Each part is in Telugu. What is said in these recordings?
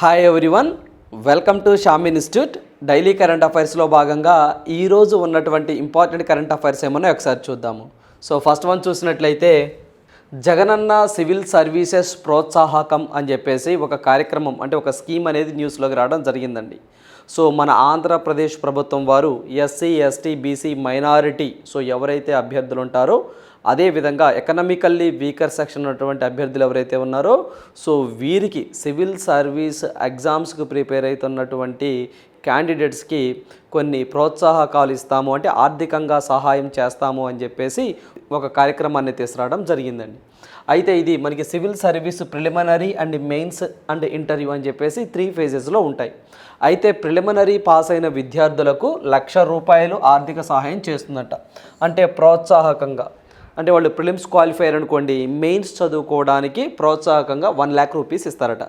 Hi everyone welcome to Sham institute daily current అఫైర్స్లో భాగంగా ఈరోజు ఉన్నటువంటి ఇంపార్టెంట్ కరెంట్ అఫైర్స్ ఏమన్నా ఒకసారి చూద్దాము. సో ఫస్ట్ వన్ చూసినట్లయితే జగనన్న సివిల్ సర్వీసెస్ ప్రోత్సాహకం అని చెప్పేసి ఒక కార్యక్రమం అంటే ఒక స్కీమ్ అనేది న్యూస్లోకి రావడం జరిగిందండి. సో మన ఆంధ్రప్రదేశ్ ప్రభుత్వం వారు SC ST BC minority so ఎవరైతే అభ్యర్థులు ఉంటారో అదేవిధంగా ఎకనామికల్లీ వీకర్ సెక్షన్ ఉన్నటువంటి అభ్యర్థులు ఎవరైతే ఉన్నారో సో వీరికి సివిల్ సర్వీస్ ఎగ్జామ్స్కి ప్రిపేర్ అవుతున్నటువంటి క్యాండిడేట్స్కి కొన్ని ప్రోత్సాహకాలు ఇస్తాము. అంటే ఆర్థికంగా సహాయం చేస్తాము అని చెప్పేసి ఒక కార్యక్రమాన్ని తీసుకురావడం జరిగిందండి. అయితే ఇది మనకి civil service preliminary and mains and interview అని చెప్పేసి త్రీ ఫేజెస్లో ఉంటాయి. అయితే ప్రిలిమినరీ పాస్ అయిన విద్యార్థులకు లక్ష రూపాయలు ఆర్థిక సహాయం చేస్తుందట. అంటే ప్రోత్సాహకంగా. అంటే వాళ్ళు ప్రిలిమ్స్ క్వాలిఫైర్ అనుకోండి మెయిన్స్ చదువుకోవడానికి ప్రోత్సాహకంగా వన్ ల్యాక్ రూపీస్ ఇస్తారట.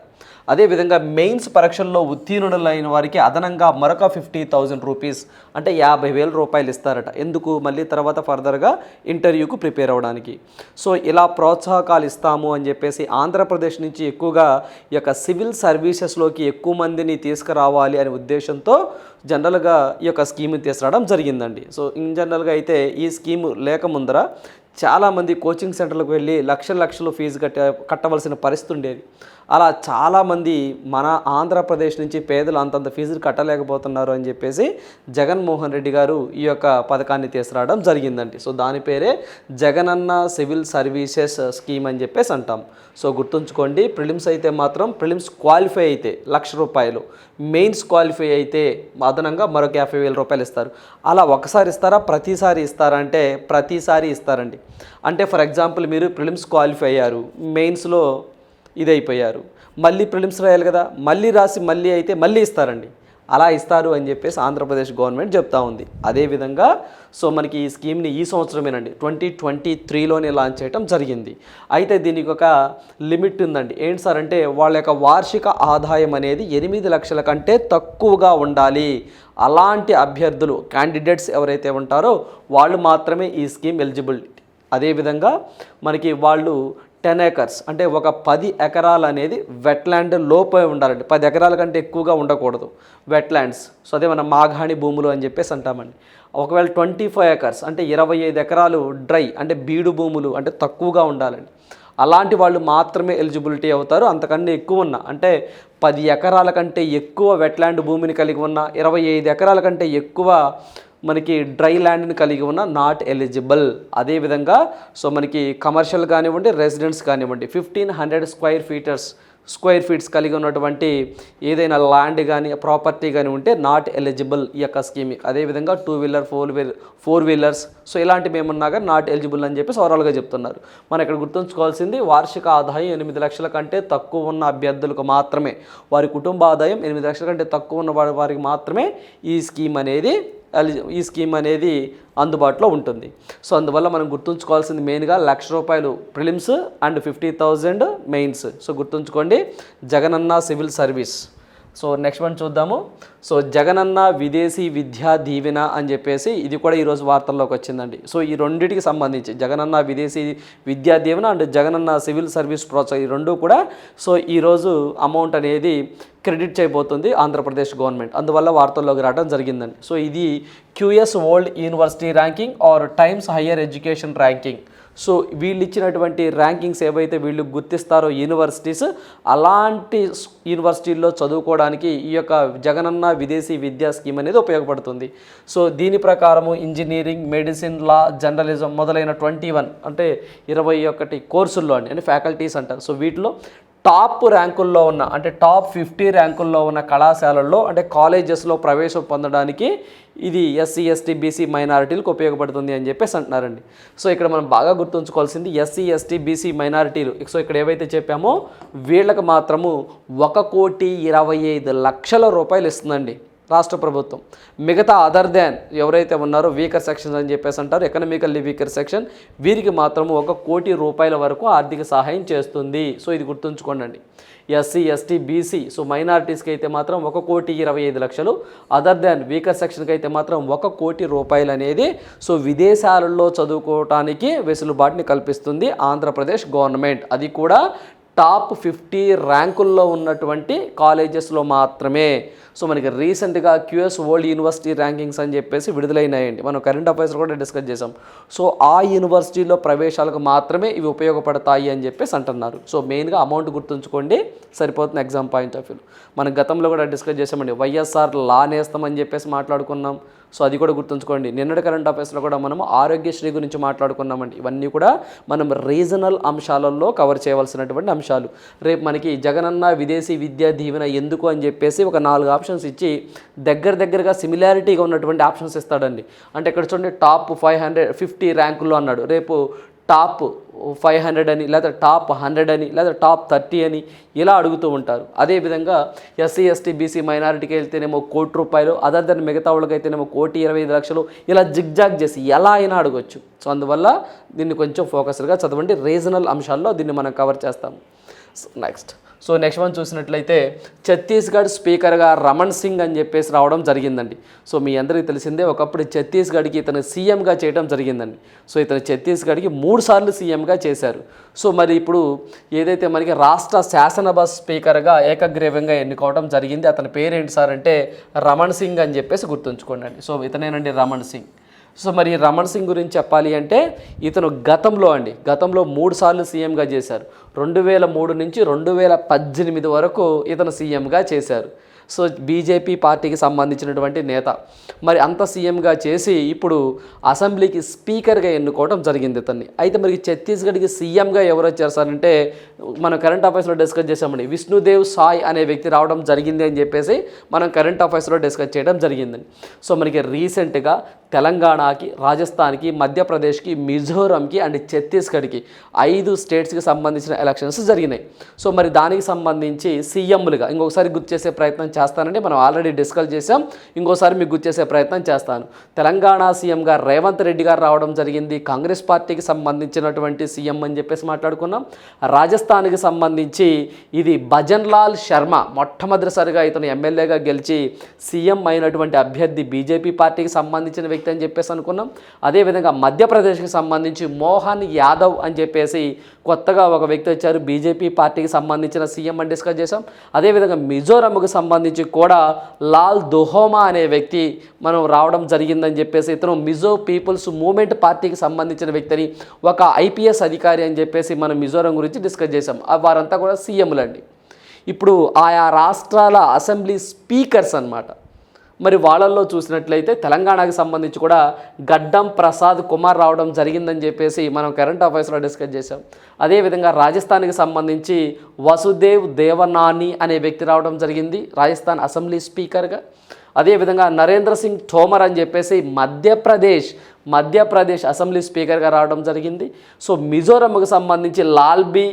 అదేవిధంగా మెయిన్స్ పరీక్షల్లో ఉత్తీర్ణులైన వారికి అదనంగా మరొక ఫిఫ్టీ థౌజండ్ రూపీస్ అంటే యాభై వేల రూపాయలు ఇస్తారట. ఎందుకు? మళ్ళీ తర్వాత ఫర్దర్గా ఇంటర్వ్యూకు ప్రిపేర్ అవ్వడానికి సో ఇలా ప్రోత్సాహకాలు ఇస్తాము అని చెప్పేసి ఆంధ్రప్రదేశ్ నుంచి ఎక్కువగా ఈ యొక్క సివిల్ సర్వీసెస్లోకి ఎక్కువ మందిని తీసుకురావాలి అనే ఉద్దేశంతో జనరల్గా ఈ యొక్క స్కీమ్ని తీసుకురావడం జరిగిందండి. సో ఇన్ జనరల్గా అయితే ఈ స్కీమ్ లేక ముందర చాలామంది కోచింగ్ సెంటర్లకు వెళ్ళి లక్షల లక్షలు ఫీజు కట్ట కట్టవలసిన పరిస్థితి ఉండేది. అలా చాలామంది మన ఆంధ్రప్రదేశ్ నుంచి పేదలు అంతంత ఫీజులు కట్టలేకపోతున్నారు అని చెప్పేసి జగన్మోహన్ రెడ్డి గారు ఈ యొక్క పథకాన్ని తీసుకురావడం జరిగిందండి. సో దాని పేరే జగనన్న సివిల్ సర్వీసెస్ స్కీమ్ అని చెప్పేసి అంటాం. సో గుర్తుంచుకోండి ప్రిలిమ్స్ అయితే మాత్రం ప్రిలిమ్స్ క్వాలిఫై అయితే లక్ష రూపాయలు. మెయిన్స్ క్వాలిఫై అయితే అదనంగా మరొక యాభై వేల రూపాయలు ఇస్తారు. అలా ఒకసారి ఇస్తారా? ప్రతిసారి ఇస్తారా? అంటే ప్రతిసారి ఇస్తారండి. అంటే ఫర్ ఎగ్జాంపుల్ మీరు ప్రిలిమ్స్ క్వాలిఫై అయ్యారు మెయిన్స్లో ఇదైపోయారు మళ్ళీ ప్రిలిమ్స్ రాయాలి కదా మళ్ళీ రాసి మళ్ళీ అయితే మళ్ళీ ఇస్తారండి. అలా ఇస్తారు అని చెప్పేసి ఆంధ్రప్రదేశ్ గవర్నమెంట్ చెప్తా ఉంది. అదేవిధంగా సో మనకి ఈ స్కీమ్ని ఈ సంవత్సరమేనండి ట్వంటీ ట్వంటీ త్రీలోనే లాంచ్ చేయడం జరిగింది. అయితే దీనికి ఒక లిమిట్ ఉందండి. ఏంటి సార్ అంటే వాళ్ళ యొక్క వార్షిక ఆదాయం అనేది ఎనిమిది లక్షల కంటే తక్కువగా ఉండాలి. అలాంటి అభ్యర్థులు క్యాండిడేట్స్ ఎవరైతే ఉంటారో వాళ్ళు మాత్రమే ఈ స్కీమ్ ఎలిజిబిలిటీ అదేవిధంగా మనకి వాళ్ళు టెన్ ఏకర్స్ అంటే ఒక పది ఎకరాలు అనేది వెట్లాండ్ లోపే ఉండాలండి. పది ఎకరాల కంటే ఎక్కువగా ఉండకూడదు. వెట్లాండ్స్ సో అదే మన మాఘాణి భూములు అని చెప్పేసి అంటామండి. ఒకవేళ ట్వంటీ ఫైవ్ ఏకర్స్ అంటే ఇరవై ఐదు ఎకరాలు డ్రై అంటే బీడు భూములు అంటే తక్కువగా ఉండాలండి. అలాంటి వాళ్ళు మాత్రమే ఎలిజిబిలిటీ అవుతారు. అంతకన్నా ఎక్కువ ఉన్న అంటే పది ఎకరాల కంటే ఎక్కువ వెట్లాండ్ భూమిని కలిగి ఉన్న ఇరవై ఐదు ఎకరాల కంటే ఎక్కువ మనకి డ్రై ల్యాండ్ని కలిగి ఉన్న నాట్ ఎలిజిబుల్. అదేవిధంగా సో మనకి కమర్షియల్ కానివ్వండి రెసిడెంట్స్ కానివ్వండి fifteen hundred square ఫీటర్స్ square feets కలిగి ఉన్నటువంటి ఏదైనా ల్యాండ్ కానీ ప్రాపర్టీ కానీ ఉంటే నాట్ ఎలిజిబుల్ ఈ యొక్క స్కీమ్. అదేవిధంగా two wheeler four wheeler four wheelers so ఇలాంటివి ఏమన్నా కానీ నాట్ ఎలిజిబుల్ అని చెప్పి ఓవరాల్గా చెప్తున్నారు. మనం ఇక్కడ గుర్తుంచుకోవాల్సింది వార్షిక ఆదాయం ఎనిమిది లక్షల కంటే తక్కువ ఉన్న అభ్యర్థులకు మాత్రమే వారి కుటుంబ ఆదాయం ఎనిమిది లక్షల కంటే తక్కువ ఉన్న వారి వారికి మాత్రమే ఈ స్కీమ్ అనేది ఈ స్కీమ్ అనేది అందుబాటులో ఉంటుంది. సో అందువల్ల మనం గుర్తుంచుకోవాల్సింది మెయిన్గా లక్ష రూపాయలు prelims and fifty thousand mains. So గుర్తుంచుకోండి Jagananna civil service. So next one చూద్దాము. సో జగనన్న విదేశీ విద్యా దీవెన అని చెప్పేసి ఇది కూడా ఈరోజు వార్తల్లోకి వచ్చిందండి. సో ఈ రెండింటికి సంబంధించి Jagananna Videshi Vidya Deevena and Jagananna civil service Protsaham ఈ రెండు కూడా సో ఈరోజు అమౌంట్ అనేది క్రెడిట్ చేయబోతుంది ఆంధ్రప్రదేశ్ గవర్నమెంట్. అందువల్ల వార్తల్లోకి రావడం జరిగిందండి. సో ఇది QS world university ranking or Times higher education ranking. So వీళ్ళు ఇచ్చినటువంటి ర్యాంకింగ్స్ ఏవైతే వీళ్ళు గుర్తిస్తారో యూనివర్సిటీస్ అలాంటి యూనివర్సిటీల్లో చదువుకోవడానికి ఈ యొక్క జగనన్న విదేశీ విద్యా స్కీమ్ అనేది ఉపయోగపడుతుంది. సో దీని ప్రకారము ఇంజనీరింగ్ మెడిసిన్ లా జర్నలిజం మొదలైన ట్వంటీ వన్ అంటే ఇరవై ఒకటి కోర్సుల్లో అండి అంటే ఫ్యాకల్టీస్ అంటారు సో వీటిలో టాప్ ర్యాంకుల్లో ఉన్న అంటే టాప్ ఫిఫ్టీ ర్యాంకుల్లో ఉన్న కళాశాలల్లో అంటే కాలేజెస్లో ప్రవేశం పొందడానికి ఇది ఎస్సీ ఎస్టీ బీసీ మైనారిటీలకు ఉపయోగపడుతుంది అని చెప్పేసి అంటున్నారండి. సో ఇక్కడ మనం బాగా గుర్తుంచుకోవాల్సింది ఎస్సీ ఎస్టీ బీసీ మైనారిటీలు. సో ఇక్కడ ఏవైతే చెప్పామో వీళ్ళకి మాత్రము ఒక కోటి ఇరవై ఐదు లక్షల రూపాయలు ఇస్తుందండి. రాష్ట్ర ప్రభుత్వం. మిగతా అదర్ దాన్ ఎవరైతే ఉన్నారో వీకర్ సెక్షన్స్ అని చెప్పేసి అంటారు. ఎకనామికల్లీ వీకర్ సెక్షన్ వీరికి మాత్రము ఒక కోటి రూపాయల వరకు ఆర్థిక సహాయం చేస్తుంది. సో ఇది గుర్తుంచుకోండి ఎస్సీ ఎస్టీ బీసీ సో మైనారిటీస్కి అయితే మాత్రం ఒక కోటి ఇరవై ఐదు లక్షలు. అదర్ దాన్ వీకర్ సెక్షన్కి అయితే మాత్రం ఒక కోటి రూపాయలు అనేది సో విదేశాలలో చదువుకోవటానికి వెసులుబాటుని కల్పిస్తుంది ఆంధ్రప్రదేశ్ గవర్నమెంట్. అది కూడా టాప్ ఫిఫ్టీ ర్యాంకుల్లో ఉన్నటువంటి కాలేజెస్లో మాత్రమే. సో మనకి రీసెంట్గా క్యూఎస్ వరల్డ్ యూనివర్సిటీ ర్యాంకింగ్స్ అని చెప్పేసి విడుదలైనాయండి. మనం కరెంట్ అఫైర్స్ కూడా డిస్కస్ చేసాం సో ఆ యూనివర్సిటీలో ప్రవేశాలకు మాత్రమే ఇవి ఉపయోగపడతాయి అని చెప్పేసి అంటున్నారు. సో మెయిన్గా అమౌంట్ గుర్తుంచుకోండి. సరిపోతుంది ఎగ్జామ్ పాయింట్ ఆఫ్ వ్యూ మనం గతంలో కూడా డిస్కస్ చేసామండి వైఎస్ఆర్ లా నేస్తామని చెప్పేసి మాట్లాడుకున్నాం. సో అది కూడా గుర్తుంచుకోండి. నిన్నటి కరెంట్ అఫైర్స్లో కూడా మనం ఆరోగ్యశ్రీ గురించి మాట్లాడుకున్నామండి. ఇవన్నీ కూడా మనం రీజనల్ అంశాలలో కవర్ చేయవలసినటువంటి అంశాలు. రేపు మనకి జగనన్న విదేశీ విద్యా దీవెన ఎందుకు అని చెప్పేసి ఒక నాలుగు ఆప్షన్స్ ఇచ్చి దగ్గర దగ్గరగా సిమిలారిటీగా ఉన్నటువంటి ఆప్షన్స్ ఇస్తాడండి. అంటే ఇక్కడ చూడండి టాప్ ఫైవ్ హండ్రెడ్ ఫిఫ్టీ ర్యాంకుల్లో అన్నాడు. రేపు టాప్ ఫైవ్ హండ్రెడ్ అని లేదా టాప్ హండ్రెడ్ అని లేదా టాప్ థర్టీ అని ఇలా అడుగుతూ ఉంటారు. అదేవిధంగా ఎస్సీ ఎస్టీ బీసీ మైనారిటీకి వెళ్తేనేమో కోటి రూపాయలు అదర్ దెన్ మిగతా వాళ్ళకైతేనేమో కోటి ఇరవై ఐదు లక్షలు ఇలా జిగ్జాగ్ చేసి ఎలా అయినా అడగొచ్చు. సో అందువల్ల దీన్ని కొంచెం ఫోకస్డ్గా చదవండి. రీజనల్ అంశాల్లో దీన్ని మనం కవర్ చేస్తాము. నెక్స్ట్ సో నెక్స్ట్ వన్ చూసినట్లయితే ఛత్తీస్గఢ్ స్పీకర్గా రమణ్ సింగ్ అని చెప్పేసి రావడం జరిగిందండి. సో మీ అందరికీ తెలిసిందే ఒకప్పుడు ఛత్తీస్గఢ్కి ఇతను సీఎంగా చేయడం జరిగిందండి. సో ఇతను ఛత్తీస్గఢ్కి మూడు సార్లు సీఎంగా చేశారు. సో మరి ఇప్పుడు ఏదైతే మనకి రాష్ట్ర శాసనసభ స్పీకర్గా ఏకగ్రీవంగా ఎన్నుకోవడం జరిగింది అతని పేరేంటి సార్ అంటే రమణ్ సింగ్ అని చెప్పేసి గుర్తుంచుకోండి. అండి సో ఇతనేనండి రమణ్ సింగ్. సో మరి రమణ్ సింగ్ గురించి చెప్పాలి అంటే ఇతను గతంలో అండి గతంలో మూడు సార్లు సీఎంగా చేశారు. రెండు వేల మూడు నుంచి రెండు వేల పద్దెనిమిది వరకు ఇతను సీఎంగా చేశారు. సో బీజేపీ పార్టీకి సంబంధించినటువంటి నేత. మరి అంత సీఎంగా చేసి ఇప్పుడు అసెంబ్లీకి స్పీకర్గా ఎన్నుకోవడం జరిగింది ఇతన్ని. అయితే మరి ఛత్తీస్గఢ్కి సీఎంగా ఎవరు వచ్చారు సార్ అంటే మనం కరెంట్ అఫైర్స్లో డిస్కస్ చేసామండి విష్ణుదేవ్ సాయ్ అనే వ్యక్తి రావడం జరిగింది అని చెప్పేసి మనం కరెంట్ అఫైర్స్లో డిస్కస్ చేయడం జరిగిందండి. సో మనకి రీసెంట్గా తెలంగాణకి రాజస్థాన్కి మధ్యప్రదేశ్కి మిజోరంకి అండ్ ఛత్తీస్గఢ్కి ఐదు స్టేట్స్కి సంబంధించిన ఎలక్షన్స్ జరిగినాయి. సో మరి దానికి సంబంధించి సీఎంలుగా ఇంకొకసారి గుర్తు చేసే ప్రయత్నం చేస్తానండి. మనం ఆల్రెడీ డిస్కస్ చేసాం ఇంకోసారి మీకు గుర్తు చేసే ప్రయత్నం చేస్తాను. తెలంగాణ సీఎంగా రేవంత్ రెడ్డి గారు రావడం జరిగింది. కాంగ్రెస్ పార్టీకి సంబంధించినటువంటి సీఎం అని చెప్పేసి మాట్లాడుకున్నాం. రాజస్థాన్కి సంబంధించి ఇది భజన్ లాల్ శర్మ మొట్టమొదటిసారిగా ఇతను ఎమ్మెల్యేగా గెలిచి సీఎం అయినటువంటి అభ్యర్థి బీజేపీ పార్టీకి సంబంధించిన వ్యక్తి అని చెప్పేసి అనుకున్నాం. అదేవిధంగా మధ్యప్రదేశ్కి సంబంధించి మోహన్ యాదవ్ అని చెప్పేసి కొత్తగా ఒక వ్యక్తి వచ్చారు. బీజేపీ పార్టీకి సంబంధించిన సీఎం అని డిస్కస్ చేశాం. అదేవిధంగా మిజోరంకు సంబంధించి కూడా లాల్ దుహోమా అనే వ్యక్తి మనం రావడం జరిగిందని చెప్పేసి ఇతను మిజో పీపుల్స్ మూమెంట్ పార్టీకి సంబంధించిన వ్యక్తిని ఒక ఐపీఎస్ అధికారి అని చెప్పేసి మనం మిజోరం గురించి డిస్కస్ చేసాం వారంతా కూడా సీఎంలండి. ఇప్పుడు ఆయా రాష్ట్రాల అసెంబ్లీ స్పీకర్స్ అన్నమాట. మరి వాళ్ళల్లో చూసినట్లయితే తెలంగాణకు సంబంధించి కూడా గడ్డం ప్రసాద్ కుమార్ రావడం జరిగిందని చెప్పేసి మనం కరెంట్ అఫైర్స్లో డిస్కస్ చేసాం అదేవిధంగా రాజస్థాన్కి సంబంధించి వసుదేవ్ దేవనాని అనే వ్యక్తి రావడం జరిగింది రాజస్థాన్ అసెంబ్లీ స్పీకర్గా. అదేవిధంగా నరేంద్ర సింగ్ ఠోమర్ అని చెప్పేసి మధ్యప్రదేశ్ మధ్యప్రదేశ్ అసెంబ్లీ స్పీకర్గా రావడం జరిగింది. సో మిజోరంకు సంబంధించి లాల్బీ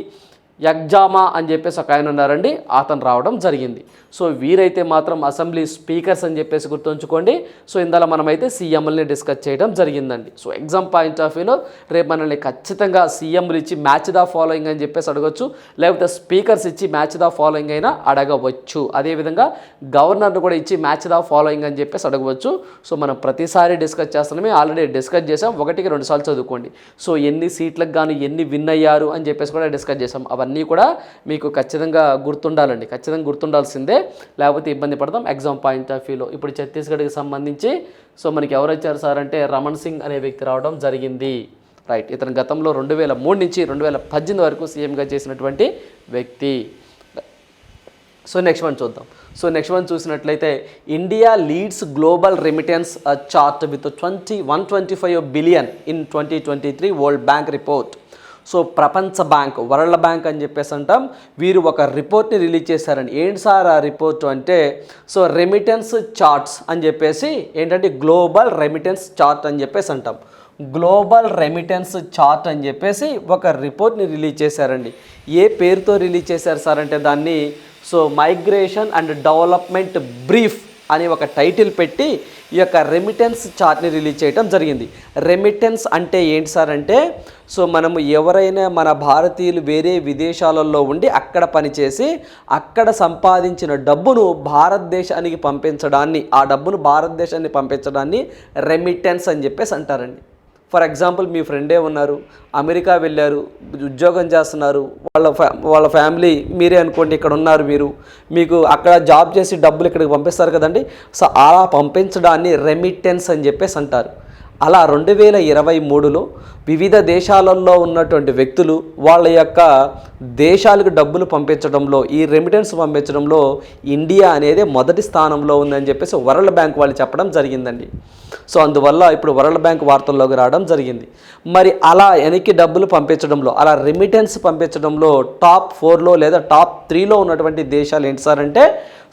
యగ్జామా అని చెప్పేసి ఒక ఆయన ఉన్నారండి. అతను రావడం జరిగింది. సో వీరైతే మాత్రం అసెంబ్లీ స్పీకర్స్ అని చెప్పేసి గుర్తుంచుకోండి. సో ఇందులో మనమైతే సీఎంలని డిస్కస్ చేయడం జరిగిందండి. సో ఎగ్జామ్ పాయింట్ ఆఫ్ వ్యూలో రేపు మనల్ని ఖచ్చితంగా సీఎంలు ఇచ్చి మ్యాచ్ ద ఫాలోయింగ్ అని చెప్పేసి అడగవచ్చు లేకపోతే స్పీకర్స్ ఇచ్చి మ్యాచ్ ద ఫాలోయింగ్ అయినా అడగవచ్చు. అదేవిధంగా గవర్నర్ను కూడా ఇచ్చి మ్యాచ్ ద ఫాలోయింగ్ అని చెప్పేసి అడగవచ్చు. సో మనం ప్రతిసారి డిస్కస్ చేస్తున్నామే. ఆల్రెడీ డిస్కస్ చేసాం ఒకటికి రెండు సార్లు చదువుకోండి. సో ఎన్ని సీట్లకు గాను ఎన్ని విన్ అయ్యారు అని చెప్పేసి కూడా డిస్కస్ చేసాం అవన్నీ కూడా మీకు ఖచ్చితంగా గుర్తుండాలండి. ఖచ్చితంగా గుర్తుండాల్సిందే. లేకపోతే ఇబ్బంది పడతాం ఎగ్జామ్ పాయింట్ ఆఫ్ వ్యూలో ఇప్పుడు ఛత్తీస్గఢ్కి సంబంధించి సో మనకి ఎవరు వచ్చారు సార్ అంటే రమణ్ సింగ్ అనే వ్యక్తి రావడం జరిగింది. రైట్ ఇతను గతంలో రెండు వేల మూడు నుంచి రెండు వేల పద్దెనిమిది వరకు సీఎంగా చేసినటువంటి వ్యక్తి. సో నెక్స్ట్ వన్ చూద్దాం. సో నెక్స్ట్ వన్ చూసినట్లయితే India leads global remittance chart with twenty one twenty five billion in twenty twenty three world bank report so ప్రపంచ బ్యాంక్ వరల్డ్ బ్యాంక్ అని చెప్పేసి అంటాం. వీరు ఒక రిపోర్ట్ని రిలీజ్ చేశారండి. ఏంటి సార్ ఆ రిపోర్ట్ అంటే సో రెమిటెన్స్ చార్ట్స్ అని చెప్పేసి ఏంటంటే గ్లోబల్ రెమిటెన్స్ చార్ట్ అని చెప్పేసి అంటాం. గ్లోబల్ రెమిటెన్స్ చార్ట్ అని చెప్పేసి ఒక రిపోర్ట్ని రిలీజ్ చేశారండి. ఏ పేరుతో రిలీజ్ చేశారు సార్ అంటే దాన్ని so migration and development brief అని ఒక టైటిల్ పెట్టి ఈ యొక్క రెమిటెన్స్ చార్ట్ని రిలీజ్ చేయడం జరిగింది. రెమిటెన్స్ అంటే ఏంటి సార్ అంటే సో మనము ఎవరైనా మన భారతీయులు వేరే విదేశాలలో ఉండి అక్కడ పనిచేసి అక్కడ సంపాదించిన డబ్బును భారతదేశానికి పంపించడాన్ని ఆ డబ్బును భారతదేశాన్ని పంపించడాన్ని రెమిటెన్స్ అని చెప్పేసి అంటారండి. ఫర్ ఎగ్జాంపుల్ మీ ఫ్రెండే ఉన్నారు అమెరికా వెళ్ళారు ఉద్యోగం చేస్తున్నారు వాళ్ళ ఫ్యా వాళ్ళ ఫ్యామిలీ మీరే అనుకోండి ఇక్కడ ఉన్నారు మీరు మీకు అక్కడ జాబ్ చేసి డబ్బులు ఇక్కడికి పంపిస్తారు కదండి సో అలా పంపించడాన్ని రెమిటెన్స్ అని చెప్పేసి అంటారు. అలా రెండు వేల ఇరవై మూడులో వివిధ దేశాలలో ఉన్నటువంటి వ్యక్తులు వాళ్ళ యొక్క దేశాలకు డబ్బులు పంపించడంలో ఈ రెమిటెన్స్ పంపించడంలో ఇండియా అనేది మొదటి స్థానంలో ఉందని చెప్పేసి వరల్డ్ బ్యాంక్ వాళ్ళు చెప్పడం జరిగిందండి. సో అందువల్ల ఇప్పుడు వరల్డ్ బ్యాంక్ వార్తల్లోకి రావడం జరిగింది. మరి అలా వెనక్కి డబ్బులు పంపించడంలో అలా రెమిటెన్స్ పంపించడంలో టాప్ ఫోర్లో లేదా టాప్ త్రీలో ఉన్నటువంటి దేశాలు ఏంటి సార్ అంటే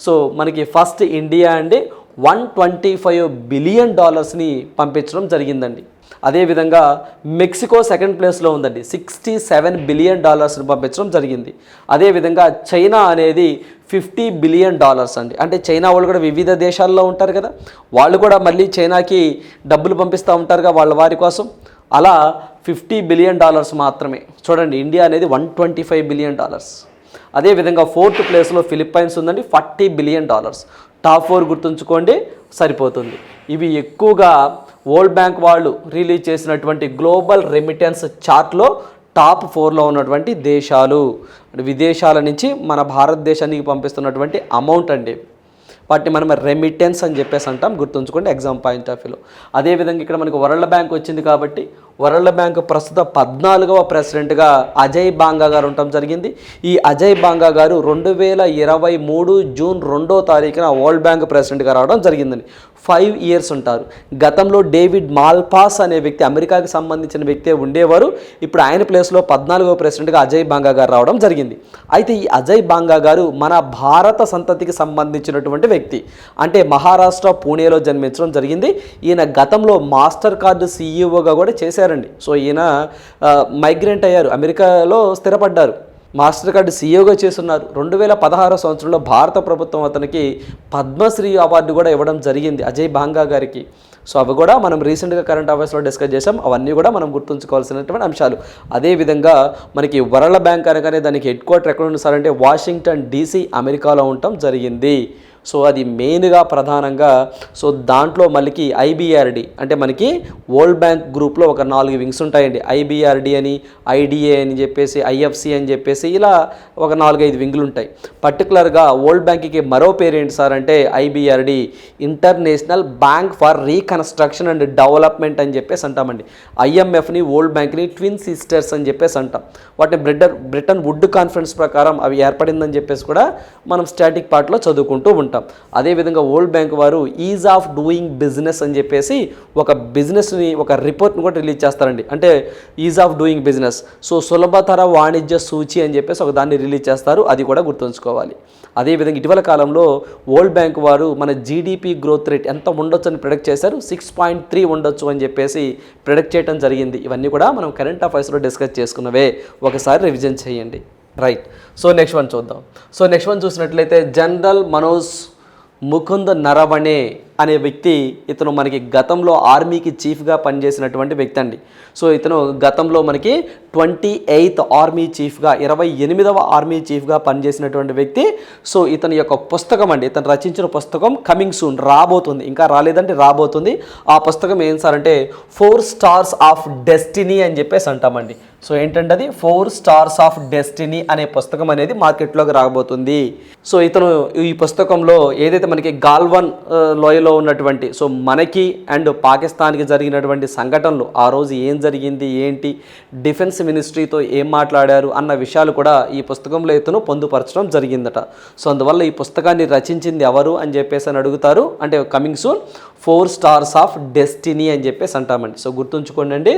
సో మనకి ఫస్ట్ ఇండియా అండి వన్ ట్వంటీ ఫైవ్ బిలియన్ డాలర్స్ని పంపించడం జరిగిందండి. అదేవిధంగా మెక్సికో సెకండ్ ప్లేస్లో ఉందండి. సిక్స్టీ సెవెన్ బిలియన్ డాలర్స్ని పంపించడం జరిగింది. అదేవిధంగా చైనా అనేది ఫిఫ్టీ బిలియన్ డాలర్స్ అండి. అంటే చైనా వాళ్ళు కూడా వివిధ దేశాల్లో ఉంటారు కదా. వాళ్ళు కూడా మళ్ళీ చైనాకి డబ్బులు పంపిస్తూ ఉంటారుగా వాళ్ళ వారి కోసం. అలా ఫిఫ్టీ బిలియన్ డాలర్స్ మాత్రమే. చూడండి ఇండియా అనేది one twenty five billion dollars. అదేవిధంగా ఫోర్త్ ప్లేస్లో ఫిలిప్పైన్స్ ఉందండి forty billion dollars. Top four గుర్తుంచుకోండి సరిపోతుంది. ఇవి ఎక్కువగా వరల్డ్ బ్యాంక్ వాళ్ళు రిలీజ్ చేసినటువంటి గ్లోబల్ రెమిటెన్స్ చార్ట్లో టాప్ ఫోర్లో ఉన్నటువంటి దేశాలు. విదేశాల నుంచి మన భారతదేశానికి పంపిస్తున్నటువంటి అమౌంట్ అండి. వాటిని మనం రెమిటెన్స్ అని చెప్పేసి అంటాం గుర్తుంచుకోండి ఎగ్జామ్ పాయింట్ ఆఫ్ వ్యూలో అదేవిధంగా ఇక్కడ మనకు వరల్డ్ బ్యాంక్ వచ్చింది కాబట్టి వరల్డ్ బ్యాంక్ ప్రస్తుత పద్నాలుగవ ప్రెసిడెంట్గా అజయ్ బాంగా గారు ఉండటం జరిగింది. ఈ అజయ్ బాంగా గారు రెండు వేల ఇరవై మూడు జూన్ రెండో తారీఖున వరల్డ్ బ్యాంక్ ప్రెసిడెంట్గా రావడం జరిగిందండి ఫైవ్ ఇయర్స్ ఉంటారు. గతంలో డేవిడ్ మాల్పాస్ అనే వ్యక్తి అమెరికాకి సంబంధించిన వ్యక్తే ఉండేవారు. ఇప్పుడు ఆయన ప్లేస్లో పద్నాలుగో ప్రెసిడెంట్గా అజయ్ బాంగా గారు రావడం జరిగింది. అయితే ఈ అజయ్ బాంగా గారు మన భారత సంతతికి సంబంధించినటువంటి వ్యక్తి. అంటే మహారాష్ట్ర పూణేలో జన్మించడం జరిగింది. ఈయన గతంలో మాస్టర్ కార్డు సీఈఓగా కూడా చేశారండి. సో ఈయన మైగ్రెంట్ అయ్యారు. అమెరికాలో స్థిరపడ్డారు. మాస్టర్ కార్డు సీఈఓగా చేస్తున్నారు. రెండు వేల పదహారో సంవత్సరంలో భారత ప్రభుత్వం అతనికి పద్మశ్రీ అవార్డు కూడా ఇవ్వడం జరిగింది అజయ్ బాంగా గారికి. సో అవి కూడా మనం రీసెంట్గా కరెంట్ అఫైర్స్లో డిస్కస్ చేసాం అవన్నీ కూడా మనం గుర్తుంచుకోవాల్సినటువంటి అంశాలు. అదేవిధంగా మనకి వరల్డ్ బ్యాంక్ అనగానే దానికి హెడ్ క్వార్టర్ ఎక్కడ ఉంది సార్ అంటే వాషింగ్టన్ డీసీ అమెరికాలో ఉండటం జరిగింది. సో అది మెయిన్గా ప్రధానంగా సో దాంట్లో మళ్ళీ ఐబీఆర్డి అంటే మనకి వరల్డ్ బ్యాంక్ గ్రూప్లో ఒక నాలుగు వింగ్స్ ఉంటాయండి. ఐబీఆర్డి అని ఐడిఏ అని చెప్పేసి ఐఎఫ్సి అని చెప్పేసి ఇలా ఒక నాలుగైదు వింగులు ఉంటాయి. పర్టికులర్గా వరల్డ్ బ్యాంక్కి మరో పేరు ఏంటి సార్ అంటే IBRD international bank for reconstruction and development అని చెప్పేసి అంటామండి. ఐఎంఎఫ్ని వరల్డ్ బ్యాంక్ని ట్విన్ సిస్టర్స్ అని చెప్పేసి అంటాం. వాటిని బ్రిటన్ బ్రిటన్ వుడ్ కాన్ఫరెన్స్ ప్రకారం అవి ఏర్పడిందని చెప్పేసి కూడా మనం స్టాటిక్ పార్ట్లో చదువుకుంటూ ఉంటాం. ఉంటాం అదేవిధంగా వరల్డ్ బ్యాంక్ వారు ఈజ్ ఆఫ్ డూయింగ్ బిజినెస్ అని చెప్పేసి ఒక బిజినెస్ని ఒక రిపోర్ట్ని కూడా రిలీజ్ చేస్తారండి. అంటే ease of doing business. So సులభతర వాణిజ్య సూచి అని చెప్పేసి ఒక దాన్ని రిలీజ్ చేస్తారు. అది కూడా గుర్తుంచుకోవాలి. అదేవిధంగా ఇటీవల కాలంలో వరల్డ్ బ్యాంక్ వారు మన జీడిపి గ్రోత్ రేట్ ఎంత ఉండొచ్చు అని ప్రొడక్ట్ చేశారు? సిక్స్ పాయింట్ త్రీ ఉండొచ్చు అని చెప్పేసి ప్రొడక్ట్ చేయడం జరిగింది. ఇవన్నీ కూడా మనం కరెంట్ అఫైర్స్లో డిస్కస్ చేసుకున్నవే. ఒకసారి రివిజన్ చేయండి. రైట్ సో నెక్స్ట్ వన్ చూద్దాం. సో నెక్స్ట్ వన్ చూసినట్లయితే జనరల్ మనోజ్ ముకుంద్ నరవణే అనే వ్యక్తి ఇతను మనకి గతంలో ఆర్మీకి చీఫ్గా పనిచేసినటువంటి వ్యక్తి అండి. సో ఇతను గతంలో మనకి ట్వంటీ ఎయిత్ ఆర్మీ చీఫ్గా ఇరవై ఎనిమిదవ ఆర్మీ చీఫ్గా పనిచేసినటువంటి వ్యక్తి. సో ఇతని యొక్క పుస్తకం అండి ఇతను రచించిన పుస్తకం కమింగ్ సూన్ రాబోతుంది. ఇంకా రాలేదంటే రాబోతుంది. ఆ పుస్తకం ఏం సార్ అంటే ఫోర్ స్టార్స్ ఆఫ్ డెస్టినీ అని చెప్పేసి అంటామండి. సో ఏంటంటే అది ఫోర్ స్టార్స్ ఆఫ్ డెస్టినీ అనే పుస్తకం అనేది మార్కెట్లోకి రాబోతుంది. సో ఇతను ఈ పుస్తకంలో ఏదైతే మనకి గాల్వన్ లోయలో ఉన్నటువంటి సో మనకి అండ్ పాకిస్తాన్కి జరిగినటువంటి సంఘటనలు ఆ రోజు ఏం జరిగింది ఏంటి డిఫెన్స్ మినిస్ట్రీతో ఏం మాట్లాడారు అన్న విషయాలు కూడా ఈ పుస్తకంలో ఇతను పొందుపరచడం జరిగిందట. సో అందువల్ల ఈ పుస్తకాన్ని రచించింది ఎవరు అని చెప్పేసి అని అడుగుతారు. అంటే coming soon four stars of destiny అని చెప్పేసి అంటామండి. సో గుర్తుంచుకోండి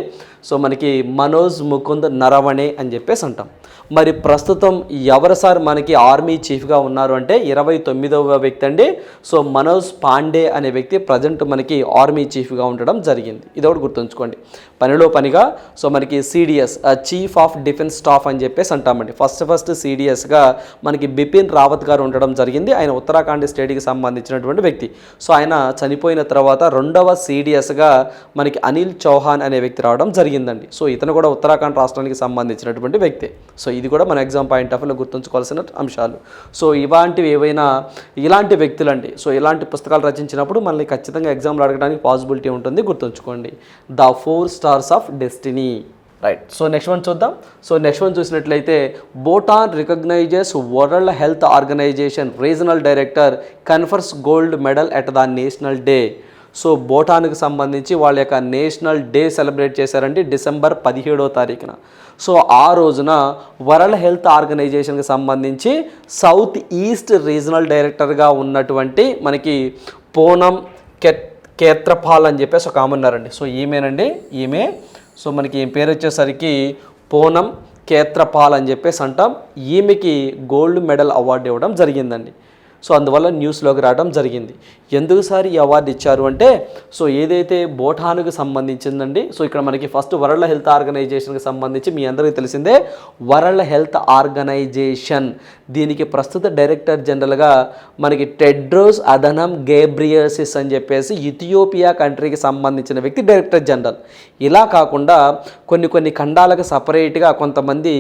సో మనకి మనోజ్ ముకుంద్ నరవణే అని చెప్పేసి అంటాం. మరి ప్రస్తుతం ఎవరు సార్ మనకి ఆర్మీ చీఫ్గా ఉన్నారు అంటే ఇరవై తొమ్మిదవ వ్యక్తి అండి. సో మనోజ్ పాండే అనే వ్యక్తి ప్రజెంట్ మనకి ఆర్మీ చీఫ్గా ఉండడం జరిగింది. ఇది ఒకటి గుర్తుంచుకోండి. పనిలో పనిగా సో మనకి CDS chief of defence staff అని చెప్పేసి అంటామండి. ఫస్ట్ ఫస్ట్ సిడిఎస్గా మనకి బిపిన్ రావత్ గారు ఉండడం జరిగింది. ఆయన ఉత్తరాఖండ్ స్టేట్కి సంబంధించినటువంటి వ్యక్తి. సో ఆయన చనిపోయిన తర్వాత రెండవ సిడిఎస్గా మనకి అనిల్ చౌహాన్ అనే వ్యక్తి రావడం జరిగిందండి. సో ఇతను కూడా ఉత్తరాఖండ్ రాష్ట్రానికి సంబంధించినటువంటి వ్యక్తి. సో ఇది కూడా మన ఎగ్జామ్ పాయింట్ ఆఫ్ వ్యూలో గుర్తుంచుకోవాల్సిన అంశాలు. సో ఇలాంటివి ఏవైనా ఇలాంటి వ్యక్తులండి సో ఇలాంటి పుస్తకాలు రచించినప్పుడు మనల్ని ఖచ్చితంగా ఎగ్జామ్లో అడగడానికి పాసిబిలిటీ ఉంటుంది. గుర్తుంచుకోండి. The four stars of destiny right so next one చూద్దాం. సో నెక్స్ట్ వన్ చూసినట్లయితే Bhutan recognizes world health organization regional director confers gold medal at the national day so భూటాన్కి సంబంధించి వాళ్ళ యొక్క నేషనల్ డే సెలబ్రేట్ చేశారండి డిసెంబర్ పదిహేడో తారీఖున. సో ఆ రోజున వరల్డ్ హెల్త్ ఆర్గనైజేషన్కి సంబంధించి సౌత్ ఈస్ట్ రీజనల్ డైరెక్టర్గా ఉన్నటువంటి మనకి పూనం కేత్రపాల్ అని చెప్పేసి ఒక ఆమె ఉన్నారండి. సో ఈమెనండి ఈమె సో మనకి ఈ పేరు వచ్చేసరికి పూనం కేత్రపాల్ అని చెప్పేసి అంటాం. ఈమెకి గోల్డ్ మెడల్ అవార్డు ఇవ్వడం జరిగిందండి. సో అందువల్ల న్యూస్లోకి రావడం జరిగింది. ఎందుకు సార్ ఈ అవార్డు ఇచ్చారు అంటే సో ఏదైతే బోటాన్కు సంబంధించిందండి సో ఇక్కడ మనకి ఫస్ట్ వరల్డ్ హెల్త్ ఆర్గనైజేషన్కి సంబంధించి మీ అందరికీ తెలిసిందే వరల్డ్ హెల్త్ ఆర్గనైజేషన్. దీనికి ప్రస్తుత డైరెక్టర్ జనరల్గా మనకి టెడ్రోస్ అదనం గేబ్రియోసిస్ అని చెప్పేసి ఇథియోపియా కంట్రీకి సంబంధించిన వ్యక్తి డైరెక్టర్ జనరల్. ఇలా కాకుండా కొన్ని కొన్ని ఖండాలకు సపరేట్గా కొంతమంది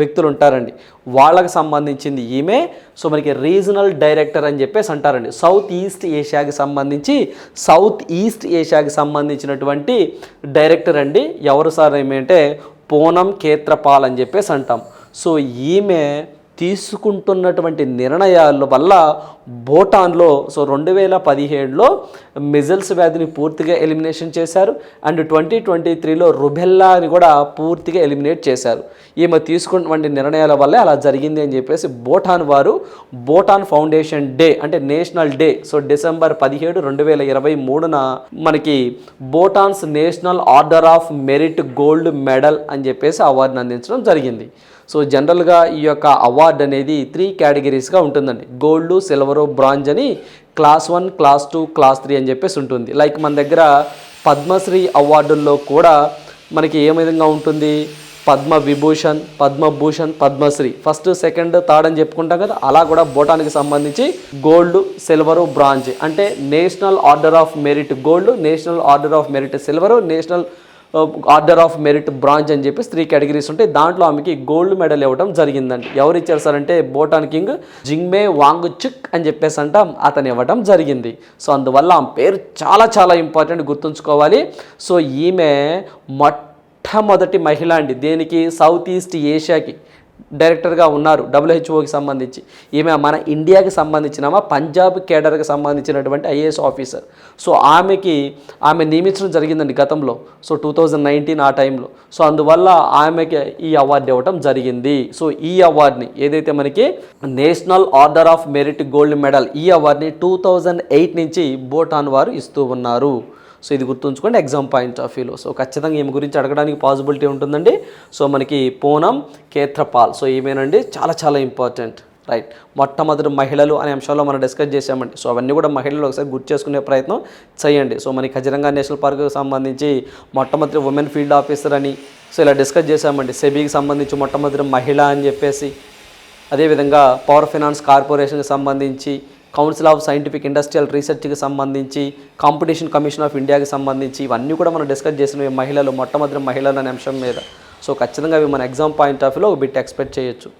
వ్యక్తులు ఉంటారండి. వాళ్ళకి సంబంధించింది ఈమె సో మనకి రీజనల్ డైరెక్టర్ డైరెక్టర్ అని చెప్పేసి అంటారండి. సౌత్ ఈస్ట్ ఏషియాకి సంబంధించి సౌత్ ఈస్ట్ ఏషియాకి సంబంధించినటువంటి డైరెక్టర్ అండి. ఎవరు సార్ ఏమంటే అంటే? పూనం కేత్రపాల్ అని చెప్పేసి అంటాం. సో ఈమె తీసుకుంటున్నటువంటి నిర్ణయాల వల్ల భూటాన్లో సో రెండు వేల పదిహేడులో మిజల్స్ వ్యాధిని పూర్తిగా ఎలిమినేషన్ చేశారు అండ్ ట్వంటీ ట్వంటీ త్రీలో రుబెల్లాని కూడా పూర్తిగా ఎలిమినేట్ చేశారు. ఈమె తీసుకున్నటువంటి నిర్ణయాల వల్లే అలా జరిగింది అని చెప్పేసి భూటాన్ వారు భూటాన్ ఫౌండేషన్ డే అంటే నేషనల్ డే సో డిసెంబర్ పదిహేడు రెండు వేల ఇరవై మూడున మనకి Bhutan's national order of merit gold medal అని చెప్పేసి అవార్డుని అందించడం జరిగింది. సో జనరల్గా ఈ యొక్క అవార్డు అనేది త్రీ కేటగిరీస్గా ఉంటుందండి. గోల్డ్ సిల్వర్ బ్రాంజ్ అని class one class two class three అని చెప్పేసి ఉంటుంది. లైక్ మన దగ్గర పద్మశ్రీ అవార్డుల్లో కూడా మనకి ఏ విధంగా ఉంటుంది? Padma Vibhushan Padma Bhushan Padma Shri. First second third అని చెప్పుకుంటాం కదా అలా కూడా భూటాన్కి సంబంధించి గోల్డ్ సిల్వరు బ్రాంజ్ అంటే national order of merit gold national order of merit silver national order of merit bronze అని చెప్పి త్రీ కేటగిరీస్ ఉంటాయి. దాంట్లో ఆమెకి గోల్డ్ మెడల్ ఇవ్వడం జరిగిందండి. ఎవరు ఇచ్చారు సార్ అంటే బోటాన్ కింగ్ జింగ్మే వాంగ్ చిక్ అని చెప్పేసి అంట అతను ఇవ్వడం జరిగింది. సో అందువల్ల ఆమె పేరు చాలా చాలా ఇంపార్టెంట్ గుర్తుంచుకోవాలి. సో ఈమె మొట్టమొదటి మహిళ అండి. దేనికి? సౌత్ ఈస్ట్ ఏషియాకి డైరెక్టర్గా ఉన్నారు డబ్ల్యూహెచ్ఓకి సంబంధించి. ఈమె మన ఇండియాకి సంబంధించినమా పంజాబ్ కేడర్కి సంబంధించినటువంటి ఐఏఎస్ ఆఫీసర్. సో ఆమెకి ఆమె నియమించడం జరిగిందండి గతంలో. సో టూ థౌజండ్ నైన్టీన్ ఆ టైంలో. సో అందువల్ల ఆమెకి ఈ అవార్డు ఇవ్వటం జరిగింది. సో ఈ అవార్డుని ఏదైతే మనకి national order of merit gold medal ఈ అవార్డుని టూ థౌజండ్ ఎయిట్ నుంచి భూటాన్ వారు ఇస్తూ ఉన్నారు. సో ఇది గుర్తుంచుకోండి ఎగ్జామ్ పాయింట్ ఆఫ్ వ్యూలో సో ఖచ్చితంగా ఈమె గురించి అడగడానికి పాసిబిలిటీ ఉంటుందండి. సో మనకి పూనం కేత్రపాల్. సో ఈమెనండి చాలా చాలా ఇంపార్టెంట్ రైట్ మొట్టమొదటి మహిళలు అనే అంశాల్లో మనం డిస్కస్ చేసామండి సో అవన్నీ కూడా మహిళలు ఒకసారి గుర్తు చేసుకునే ప్రయత్నం చేయండి. సో మనకి ఖచ్చితంగా నేషనల్ పార్క్కి సంబంధించి మొట్టమొదటి ఉమెన్ ఫీల్డ్ ఆఫీసర్ అని సో ఇలా డిస్కస్ చేసామండి సెబీకి సంబంధించి మొట్టమొదటి మహిళ అని చెప్పేసి అదేవిధంగా పవర్ ఫైనాన్స్ కార్పొరేషన్కి సంబంధించి కౌన్సిల్ ఆఫ్ సైంటిఫిక్ ఇండస్ట్రియల్ రీసెర్చ్కి సంబంధించి కాంపిటీషన్ కమిషన్ ఆఫ్ ఇండియాకి సంబంధించి ఇవన్నీ కూడా మనం డిస్కస్ చేసిన మహిళలు మొట్టమొదటి మహిళలు అనే అంశం మీద. సో ఖచ్చితంగా అవి మన ఎగ్జామ్ పాయింట్ ఆఫ్ వ్యూలో ఒక బిట్ ఎక్స్పెక్ట్ చేయొచ్చు.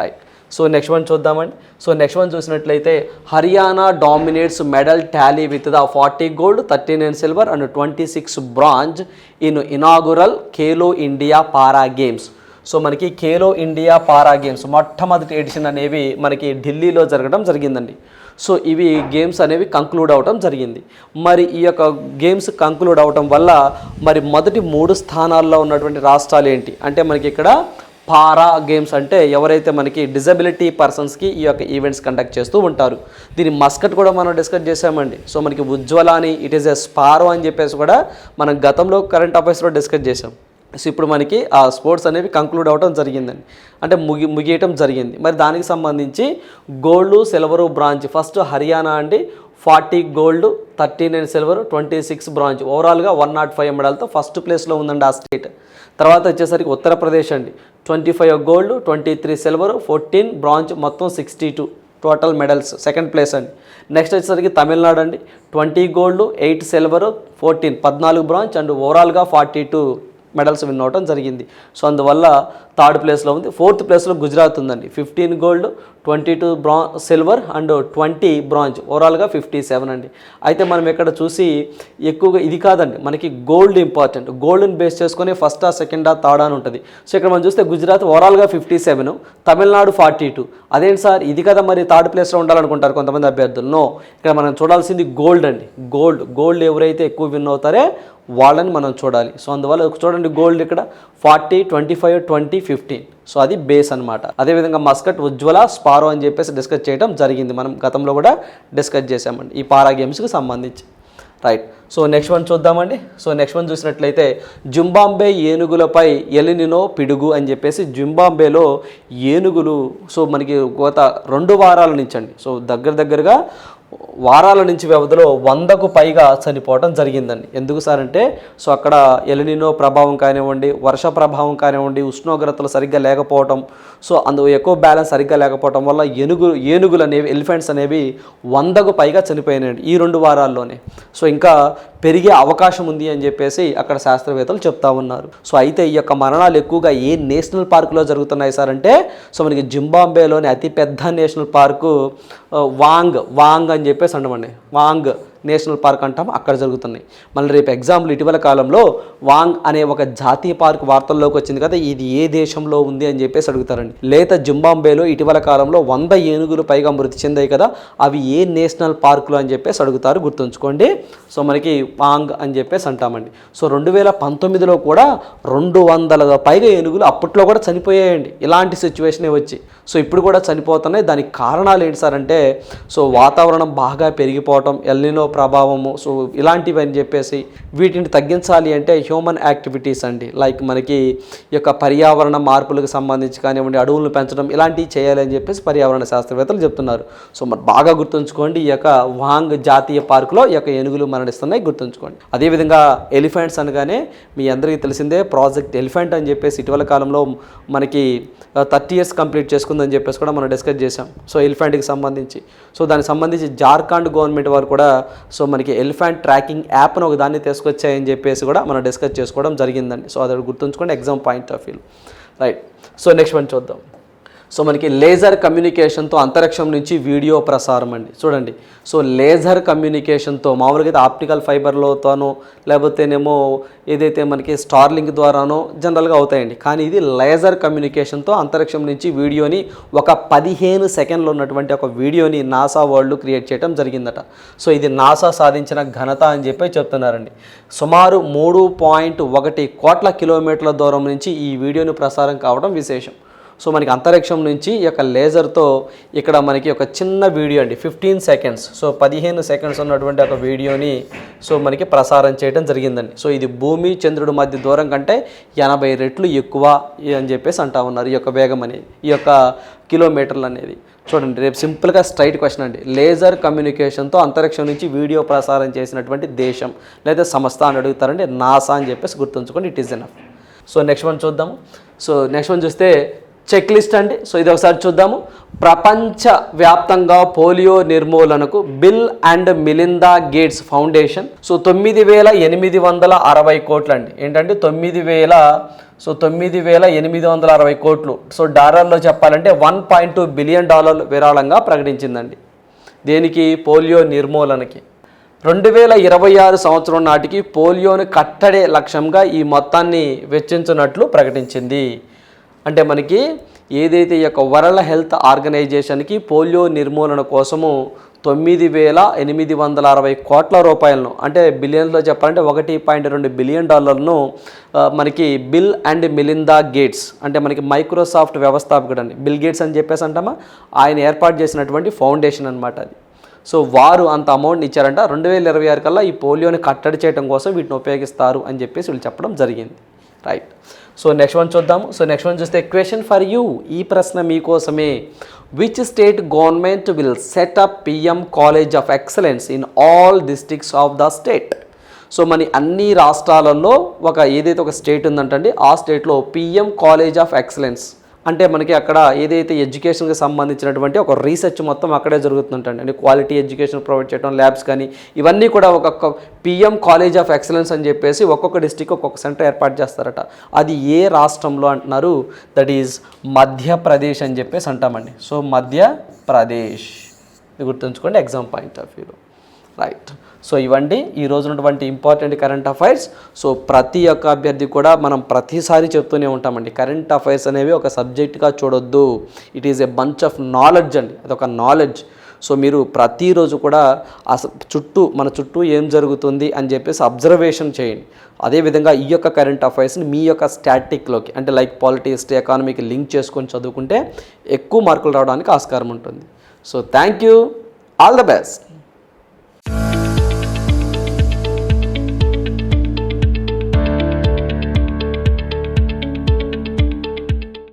రైట్ సో నెక్స్ట్ వన్ చూద్దామండి. సో నెక్స్ట్ వన్ చూసినట్లయితే Haryana dominates medal tally with the forty gold thirty nine silver and twenty six bronze in inaugural Khelo India para games so మనకి ఖేలో ఇండియా పారా గేమ్స్ మొట్టమొదటి ఎడిషన్ అనేవి మనకి ఢిల్లీలో జరగడం జరిగిందండి. సో ఇవి గేమ్స్ అనేవి కంక్లూడ్ అవడం జరిగింది. మరి ఈ యొక్క గేమ్స్ కంక్లూడ్ అవడం వల్ల మరి మొదటి మూడు స్థానాల్లో ఉన్నటువంటి రాష్ట్రాలు ఏంటి? అంటే మనకి ఇక్కడ పారా గేమ్స్ అంటే ఎవరైతే మనకి డిజబిలిటీ పర్సన్స్కి ఈ యొక్క ఈవెంట్స్ కండక్ట్ చేస్తూ ఉంటారు. దీని మస్కట్ కూడా మనం డిస్కస్ చేసామండి సో మనకి ఉజ్వల అని ఇట్ ఈస్ ఎ స్పారో అని చెప్పేసి కూడా మనం గతంలో కరెంట్ అఫైర్స్లో డిస్కస్ చేసాం సో ఇప్పుడు మనకి ఆ స్పోర్ట్స్ అనేవి కంక్లూడ్ అవ్వడం జరిగిందండి. అంటే ముగి ముగియటం జరిగింది. మరి దానికి సంబంధించి gold silver bronze first Haryana అండి. Forty gold thirty nine silver twenty six bronze ఓవరాల్గా వన్ నాట్ ఫైవ్ మెడల్తో ఫస్ట్ ప్లేస్లో ఉందండి ఆ స్టేట్. తర్వాత వచ్చేసరికి ఉత్తరప్రదేశ్ అండి. Twenty five gold twenty three silver fourteen bronze మొత్తం sixty two total medals second place అండి. నెక్స్ట్ వచ్చేసరికి తమిళనాడు అండి. Twenty gold eight silver fourteen పద్నాలుగు బ్రాంచ్ అండ్ ఓవరాల్గా ఫార్టీ టూ మెడల్స్ విన్ అవడం జరిగింది. సో అందువల్ల థర్డ్ ప్లేస్లో ఉంది. ఫోర్త్ ప్లేస్లో గుజరాత్ ఉందండి. ఫిఫ్టీన్ గోల్డ్ ట్వంటీ టూ బ్రా సిల్వర్ అండ్ ట్వంటీ బ్రాంజ్. ఓవరాల్గా ఫిఫ్టీ సెవెన్ అండి. అయితే మనం ఇక్కడ చూసి ఎక్కువగా ఇది కాదండి మనకి గోల్డ్ ఇంపార్టెంట్ గోల్డ్ని బేస్ చేసుకొని ఫస్ట్ ఆ సెకండ్ ఆ థర్డ్ అని ఉంటుంది. సో ఇక్కడ మనం చూస్తే గుజరాత్ ఓవరాల్గా fifty seven Tamil Nadu forty two అదేంటి సార్? ఇది కదా మరి థర్డ్ ప్లేస్లో ఉండాలనుకుంటారు కొంతమంది అభ్యర్థులు. నో ఇక్కడ మనం చూడాల్సింది గోల్డ్ అండి. గోల్డ్ గోల్డ్ ఎవరైతే ఎక్కువ విన్ అవుతారో వాళ్ళని మనం చూడాలి. సో అందువల్ల చూడండి గోల్డ్ ఇక్కడ forty twenty five twenty fifteen so అది బేస్ అనమాట అదేవిధంగా మస్కట్ ఉజ్వల పారో అని చెప్పేసి డిస్కస్ చేయడం జరిగింది. మనం గతంలో కూడా డిస్కస్ చేసామండి ఈ పారా గేమ్స్కి సంబంధించి. రైట్. సో నెక్స్ట్ వన్ చూద్దామండి. సో నెక్స్ట్ వన్ చూసినట్లయితే జింబాంబే ఏనుగులపై ఎలినినో పిడుగు అని చెప్పేసి జింబాంబేలో ఏనుగులు సో మనకి గత రెండు వారాల నుంచి అండి సో దగ్గర దగ్గరగా వారాల నుంచి వ్యవధిలో వందకు పైగా చనిపోవడం జరిగిందండి. ఎందుకు సార్ అంటే సో అక్కడ ఎలినినో ప్రభావం కానివ్వండి వర్ష ప్రభావం కానివ్వండి ఉష్ణోగ్రతలు సరిగ్గా లేకపోవటం సో అందు ఎక్కువ బ్యాలెన్స్ సరిగ్గా లేకపోవటం వల్ల ఏనుగు ఏనుగులు అనేవి ఎలిఫెంట్స్ అనేవి వందకు పైగా చనిపోయినాయండి ఈ రెండు వారాల్లోనే. సో ఇంకా పెరిగే అవకాశం ఉంది అని చెప్పేసి అక్కడ శాస్త్రవేత్తలు చెప్తా ఉన్నారు. సో అయితే ఈ యొక్క మరణాలు ఎక్కువగా ఏ నేషనల్ పార్కులో జరుగుతున్నాయి సార్ అంటే సో మనకి జింబాంబేలోని అతిపెద్ద నేషనల్ పార్కు వాంగ్ వాంగ్ అని చెప్పేసి అంటామండి వాంగ్. నేషనల్ పార్క్ అంటాం అక్కడ జరుగుతున్నాయి. మళ్ళీ రేపు ఎగ్జాంపుల్ ఇటీవల కాలంలో వాంగ్ అనే ఒక జాతీయ పార్క్ వార్తల్లోకి వచ్చింది కదా ఇది ఏ దేశంలో ఉంది అని చెప్పేసి అడుగుతారండి. లేత జింబాంబేలో ఇటీవల కాలంలో వంద ఏనుగులు పైగా మృతి చెందాయి కదా అవి ఏ నేషనల్ పార్కులు అని చెప్పేసి అడుగుతారు గుర్తుంచుకోండి. సో మనకి వాంగ్ అని చెప్పేసి అంటామండి. సో రెండు వేల పంతొమ్మిదిలో కూడా రెండు వందల పైగా ఏనుగులు అప్పట్లో కూడా చనిపోయాయండి. ఇలాంటి సిచ్యువేషనే వచ్చి. సో ఇప్పుడు కూడా చనిపోతున్నాయి. దానికి కారణాలు ఏంటి సార్ అంటే సో వాతావరణం బాగా పెరిగిపోవటం ఎల్నినో ప్రభావము. సో ఇలాంటివి అని చెప్పేసి వీటిని తగ్గించాలి అంటే హ్యూమన్ యాక్టివిటీస్ అండి. లైక్ మనకి ఈ యొక్క పర్యావరణ మార్పులకు సంబంధించి కానివ్వండి అడవులను పెంచడం ఇలాంటివి చేయాలి అని చెప్పేసి పర్యావరణ శాస్త్రవేత్తలు చెప్తున్నారు. సో మరి బాగా గుర్తుంచుకోండి ఈ యొక్క వాంగ్ జాతీయ పార్కులో ఈ యొక్క ఏనుగులు మరణిస్తున్నాయి గుర్తుంచుకోండి. అదేవిధంగా ఎలిఫెంట్స్ అనగానే మీ అందరికీ తెలిసిందే ప్రాజెక్ట్ ఎలిఫెంట్ అని చెప్పేసి ఇటీవల కాలంలో మనకి థర్టీ ఇయర్స్ కంప్లీట్ చేసుకుందని చెప్పేసి కూడా మనం డిస్కస్ చేసాం సో ఎలిఫెంట్కి సంబంధించి. సో దానికి సంబంధించి జార్ఖండ్ గవర్నమెంట్ వారు కూడా సో మనకి ఎలిఫెంట్ ట్రాకింగ్ యాప్ను ఒక దాన్ని తీసుకొచ్చాయని చెప్పేసి కూడా మనం డిస్కస్ చేసుకోవడం జరిగిందండి. సో అది గుర్తుంచుకోండి exam point of view right so next one చూద్దాం. సో మనకి లేజర్ కమ్యూనికేషన్తో అంతరిక్షం నుంచి వీడియో ప్రసారం అండి. చూడండి. సో లేజర్ కమ్యూనికేషన్తో మామూలుగా అయితే ఆప్టికల్ ఫైబర్లతోనో లేకపోతేనేమో ఏదైతే మనకి స్టార్లింక్ ద్వారానో జనరల్గా అవుతాయండి. కానీ ఇది లేజర్ కమ్యూనికేషన్తో అంతరిక్షం నుంచి వీడియోని ఒక పదిహేను సెకండ్లో ఉన్నటువంటి ఒక వీడియోని నాసా వాళ్ళు క్రియేట్ చేయడం జరిగిందట. సో ఇది నాసా సాధించిన ఘనత అని చెప్పి చెప్తున్నారండి. సుమారు మూడు పాయింట్ ఒకటి కోట్ల కిలోమీటర్ల దూరం నుంచి ఈ వీడియోని ప్రసారం కావడం విశేషం. సో మనకి అంతరిక్షం నుంచి ఈ యొక్క లేజర్తో ఇక్కడ మనకి ఒక చిన్న వీడియో అండి ఫిఫ్టీన్ సెకండ్స్ సో పదిహేను సెకండ్స్ ఉన్నటువంటి ఒక వీడియోని సో మనకి ప్రసారం చేయడం జరిగిందండి. సో ఇది భూమి చంద్రుడి మధ్య దూరం కంటే ఎనభై రెట్లు ఎక్కువ అని చెప్పేసి అంటా ఉన్నారు ఈ యొక్క వేగం అనేది ఈ యొక్క కిలోమీటర్లు అనేది. చూడండి రేపు సింపుల్గా స్ట్రైట్ క్వశ్చన్ అండి. లేజర్ కమ్యూనికేషన్తో అంతరిక్షం నుంచి వీడియో ప్రసారం చేసినటువంటి దేశం లేదా సంస్థ అని అడుగుతారండి నాసా అని చెప్పేసి గుర్తుంచుకోండి it is enough so next one చూద్దాము. సో నెక్స్ట్ వన్ చూస్తే చెక్ లిస్ట్ అండి. సో ఇది ఒకసారి చూద్దాము. ప్రపంచ వ్యాప్తంగా పోలియో నిర్మూలనకు Bill and Melinda Gates foundation. So తొమ్మిది వేల ఎనిమిది వందల అరవై కోట్లు అండి. ఏంటంటే తొమ్మిది వేల సో తొమ్మిది వేల ఎనిమిది వందల అరవై కోట్లు. సో డాలర్లో చెప్పాలంటే వన్ పాయింట్ టూ బిలియన్ డాలర్లు విరాళంగా ప్రకటించిందండి. దేనికి? పోలియో నిర్మూలనకి. రెండు వేల ఇరవై ఆరు సంవత్సరం నాటికి పోలియోని కట్టడే లక్ష్యంగా ఈ మొత్తాన్ని వెచ్చించినట్లు ప్రకటించింది. అంటే మనకి ఏదైతే ఈ యొక్క వరల్డ్ హెల్త్ ఆర్గనైజేషన్కి పోలియో నిర్మూలన కోసము తొమ్మిది వేల ఎనిమిది వందల అరవై కోట్ల రూపాయలను అంటే బిలియన్లో చెప్పాలంటే ఒకటి పాయింట్ రెండు బిలియన్ డాలర్లను మనకి బిల్ అండ్ మిలిందా గేట్స్ అంటే మనకి మైక్రోసాఫ్ట్ వ్యవస్థాపకుడు అండి బిల్ గేట్స్ అని చెప్పేసి అంటామా? ఆయన ఏర్పాటు చేసినటువంటి ఫౌండేషన్ అనమాట అది. సో వారు అంత అమౌంట్ ఇచ్చారంట. రెండు వేల ఇరవై ఆరు కల్లా ఈ పోలియోని కట్టడి చేయడం కోసం వీటిని ఉపయోగిస్తారు అని చెప్పేసి వీళ్ళు చెప్పడం జరిగింది. రైట్. సో నెక్స్ట్ వన్ చూద్దాము. సో నెక్స్ట్ వన్ చూస్తే క్వశ్చన్ ఫర్ యూ ఈ ప్రశ్న మీకోసమే. Which state government will set up PM college of excellence in all districts of the state so మన అన్ని రాష్ట్రాలలో ఒక ఏదైతే ఒక స్టేట్ ఉందంటండి ఆ స్టేట్లో పిఎం కాలేజ్ ఆఫ్ ఎక్సలెన్స్ అంటే మనకి అక్కడ ఏదైతే ఎడ్యుకేషన్కి సంబంధించినటువంటి ఒక రీసెర్చ్ మొత్తం అక్కడే జరుగుతుందంటండి. అంటే క్వాలిటీ ఎడ్యుకేషన్ ప్రొవైడ్ చేయడం ల్యాబ్స్ కానీ ఇవన్నీ కూడా ఒక్కొక్క పిఎం కాలేజ్ ఆఫ్ ఎక్సలెన్స్ అని చెప్పేసి ఒక్కొక్క డిస్టిక్ ఒక్కొక్క సెంటర్ ఏర్పాటు చేస్తారట. అది ఏ రాష్ట్రంలో అంటున్నారు? దట్ ఈజ్ మధ్యప్రదేశ్ అని చెప్పేసి అంటామండి. సో మధ్యప్రదేశ్. గుర్తుంచుకోండి ఎగ్జామ్ పాయింట్ ఆఫ్ వ్యూలో. రైట్. సో ఇవండి ఈ రోజు ఉన్నటువంటి ఇంపార్టెంట్ కరెంట్ అఫైర్స్ సో ప్రతి ఒక్క అభ్యర్థి కూడా మనం ప్రతిసారి చెప్తూనే ఉంటామండి. కరెంట్ అఫైర్స్ అనేవి ఒక సబ్జెక్ట్గా చూడొద్దు. It is a bunch of knowledge అండి. అదొక నాలెడ్జ్ సో మీరు ప్రతిరోజు కూడా అస చుట్టూ మన చుట్టూ ఏం జరుగుతుంది అని చెప్పేసి అబ్జర్వేషన్ చేయండి. అదేవిధంగా ఈ యొక్క కరెంట్ అఫైర్స్ని మీ యొక్క స్టాటిక్లోకి అంటే లైక్ పాలిటిక్స్ ఎకానమీకి లింక్ చేసుకొని చదువుకుంటే ఎక్కువ మార్కులు రావడానికి ఆస్కారం ఉంటుంది. So thank you all the best